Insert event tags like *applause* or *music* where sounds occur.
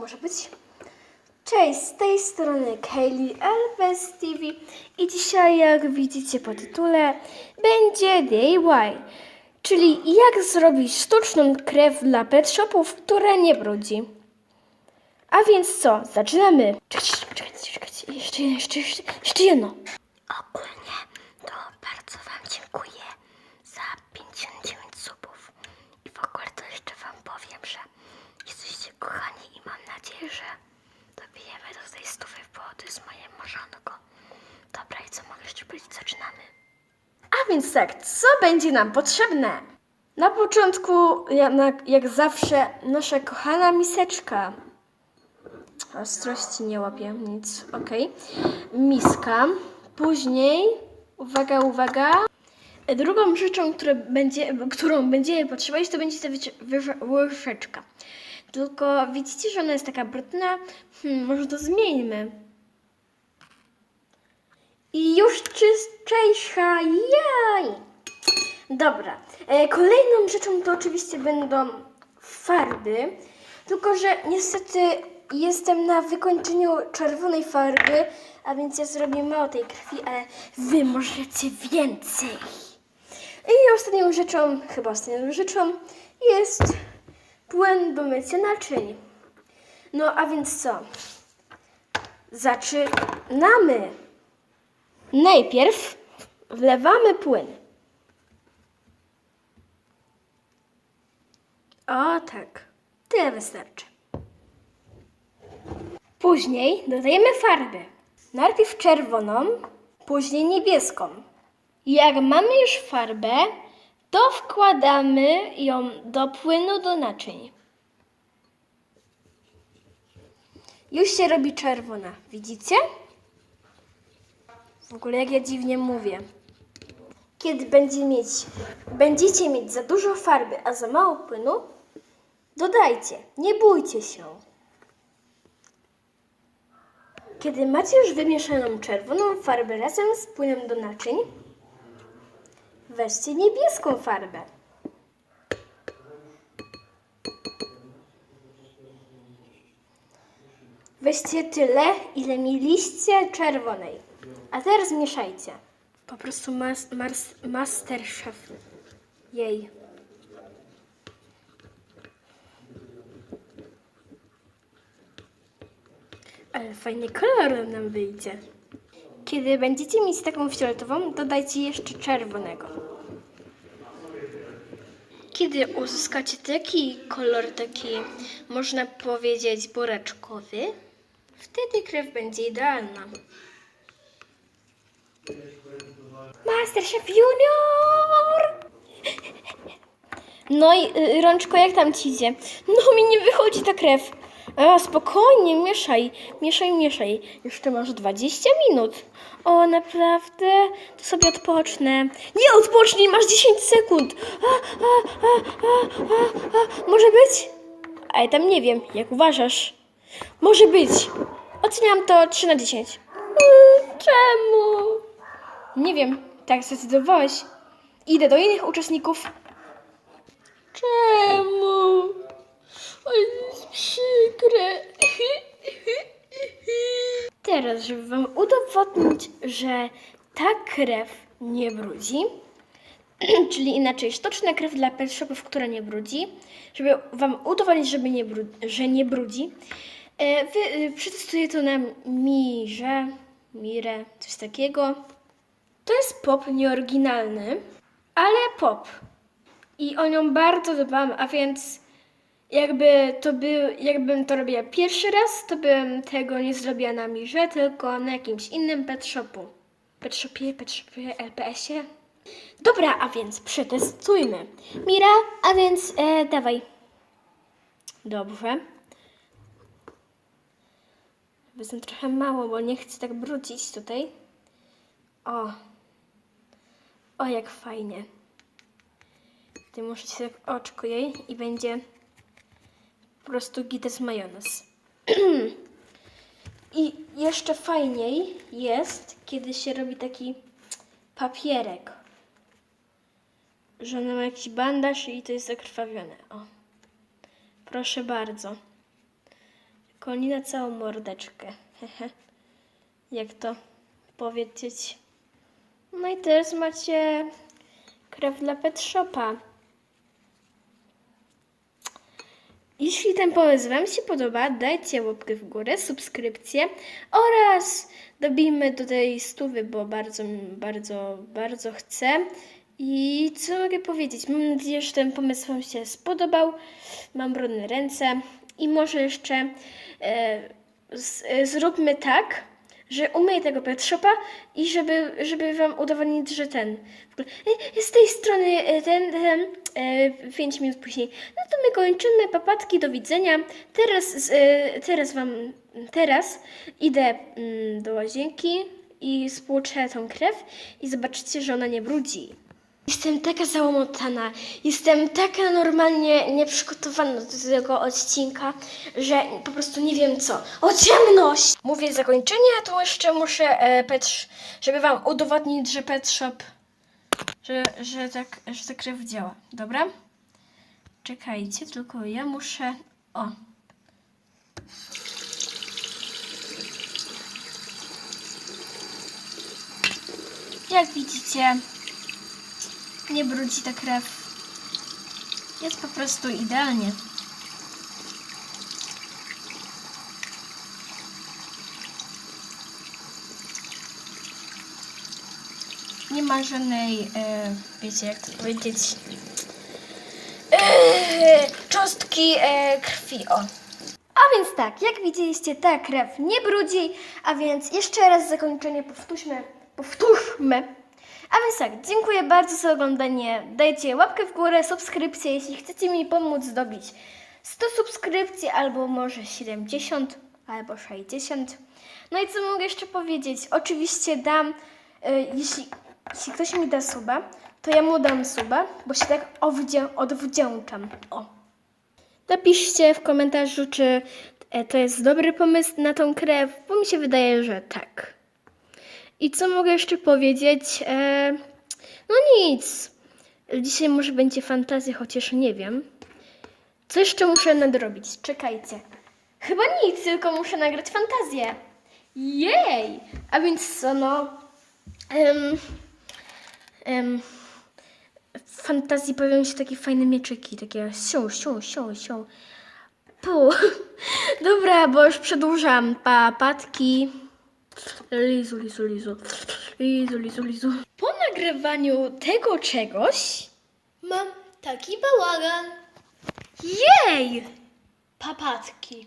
może być. Cześć, z tej strony Kaylee LPS TV i dzisiaj, jak widzicie po tytule, będzie DIY, czyli jak zrobić sztuczną krew dla pet shopów, które nie brudzi. A więc co, zaczynamy. Czekajcie, czekajcie, czekajcie, jeszcze, jeszcze, jeszcze, jeszcze jedno. Ogólnie to bardzo Wam dziękuję za 59 subów. I w ogóle to jeszcze Wam powiem, że jesteście kochani i mam nadzieję, że dobijemy do tej stówy, bo to jest moje marzonko. Dobra, i co mogę jeszcze powiedzieć? Zaczynamy. A więc tak, co będzie nam potrzebne? Na początku, jak, jak zawsze, nasza kochana miseczka. Ostrości nie łapię, nic, ok. Miska. Później, uwaga, uwaga. Drugą rzeczą, będzie, którą będziemy potrzebować, to będzie ta łyżeczka. Tylko widzicie, że ona jest taka brudna? Hmm, może to zmieńmy. I już czystejsza, jaj! Dobra, e, kolejną rzeczą to oczywiście będą farby, tylko że niestety jestem na wykończeniu czerwonej farby, a więc ja zrobię mało tej krwi, ale wy możecie więcej. I ostatnią rzeczą, chyba ostatnią rzeczą jest płyn do mycia naczyń. No a więc co? Zaczynamy. Najpierw wlewamy płyn. O tak, tyle wystarczy. Później dodajemy farby. Najpierw czerwoną, później niebieską. Jak mamy już farbę, to wkładamy ją do płynu do naczyń. Już się robi czerwona, widzicie? W ogóle jak ja dziwnie mówię. Kiedy będzie mieć, będziecie mieć za dużo farby, a za mało płynu, dodajcie, nie bójcie się. Kiedy macie już wymieszaną czerwoną farbę razem z płynem do naczyń, weźcie niebieską farbę. Weźcie tyle, ile mieliście czerwonej. A teraz mieszajcie. Po prostu mas, mars, master chef. Jej. Ale fajny kolor nam wyjdzie. Kiedy będziecie mieć taką fioletową, dodajcie jeszcze czerwonego. Kiedy uzyskacie taki kolor, taki można powiedzieć buraczkowy, wtedy krew będzie idealna. Masterchef Junior! No i y, rączko, jak tam ci idzie? No mi nie wychodzi ta krew. A, spokojnie, mieszaj, mieszaj, mieszaj. Jeszcze masz 20 minut. O, naprawdę? To sobie odpocznę. Nie odpocznij, masz 10 sekund. A, a, a, a, a, a. Może być? A ja tam nie wiem, jak uważasz? Może być. Oceniam to 3 na 10. Mm, czemu? Nie wiem, tak zdecydowałeś. Idę do innych uczestników. Czemu? To jest przykre. Teraz, żeby Wam udowodnić, że ta krew nie brudzi, *clears throat* czyli inaczej sztuczna krew dla pet shopów, która nie brudzi, żeby Wam udowodnić, żeby nie bru- że nie brudzi, e, wy, e, przetestuję to na Mirze, Mirę, coś takiego. Pop nieoryginalny, ale pop. I o nią bardzo dbam, a więc jakby to by, jakbym to robiła pierwszy raz, to bym tego nie zrobiła na Mirze, tylko na jakimś innym pet shopu. Pet shopie, pet shopie, LPS-ie. Dobra, a więc przetestujmy. Mira, a więc e, dawaj. Dobrze. Wezmę trochę mało, bo nie chcę tak brudzić tutaj. O. O, jak fajnie. Ty muszę się tak oczko jej i będzie po prostu gites majonez. *clears throat* I jeszcze fajniej jest, kiedy się robi taki papierek. Że ona ma jakiś bandaż i to jest zakrwawione. O. Proszę bardzo. Koni na całą mordeczkę. *laughs* Jak to powiedzieć? No i teraz macie krew dla Pet Shopa. Jeśli ten pomysł Wam się podoba, dajcie łapkę w górę, subskrypcję oraz dobijmy do tej stówy, bo bardzo, bardzo, bardzo chcę. I co mogę powiedzieć? Mam nadzieję, że ten pomysł Wam się spodobał. Mam brudne ręce i może jeszcze e, z, e, zróbmy tak, że umyję tego pet shopa i żeby, żeby wam udowodnić, że ten. Ogóle, e, z tej strony e, ten, ten e, 5 minut później. No to my kończymy, papatki, do widzenia. Teraz, e, teraz wam, teraz idę mm, do łazienki i spłuczę tą krew i zobaczycie, że ona nie brudzi. Jestem taka załamotana, jestem taka normalnie nieprzygotowana do tego odcinka, że po prostu nie wiem co. O ciemność! Mówię zakończenie, a tu jeszcze muszę e, pet, sh- żeby wam udowodnić, że pet shop, że, że, tak, że ta krew działa. Dobra? Czekajcie, tylko ja muszę... O. Jak widzicie, nie brudzi ta krew. Jest po prostu idealnie. Nie ma żadnej, e, wiecie jak to powiedzieć, e, cząstki e, krwi, o. A więc tak, jak widzieliście, ta krew nie brudzi, a więc jeszcze raz zakończenie powtórzmy, powtórzmy. A więc tak, dziękuję bardzo za oglądanie. Dajcie łapkę w górę, subskrypcję, jeśli chcecie mi pomóc zdobyć 100 subskrypcji, albo może 70, albo 60. No i co mogę jeszcze powiedzieć? Oczywiście dam, y, jeśli, jeśli ktoś mi da suba, to ja mu dam suba, bo się tak owdzię, odwdzięczam. O. Napiszcie w komentarzu, czy e, to jest dobry pomysł na tą krew, bo mi się wydaje, że tak. I co mogę jeszcze powiedzieć? E, no nic. Dzisiaj może będzie fantazja, chociaż nie wiem. Co jeszcze muszę nadrobić? Czekajcie. Chyba nic, tylko muszę nagrać fantazję. Jej! A więc co, no... W fantazji pojawią się takie fajne mieczyki, takie sią, sią, sią, sią. Pu. *laughs* Dobra, bo już przedłużam. Papatki. Lizu, lizu, lizu. Lizu, lizu, lizu. Po nagrywaniu tego czegoś Mam taki bałagan. Jej! Papatki.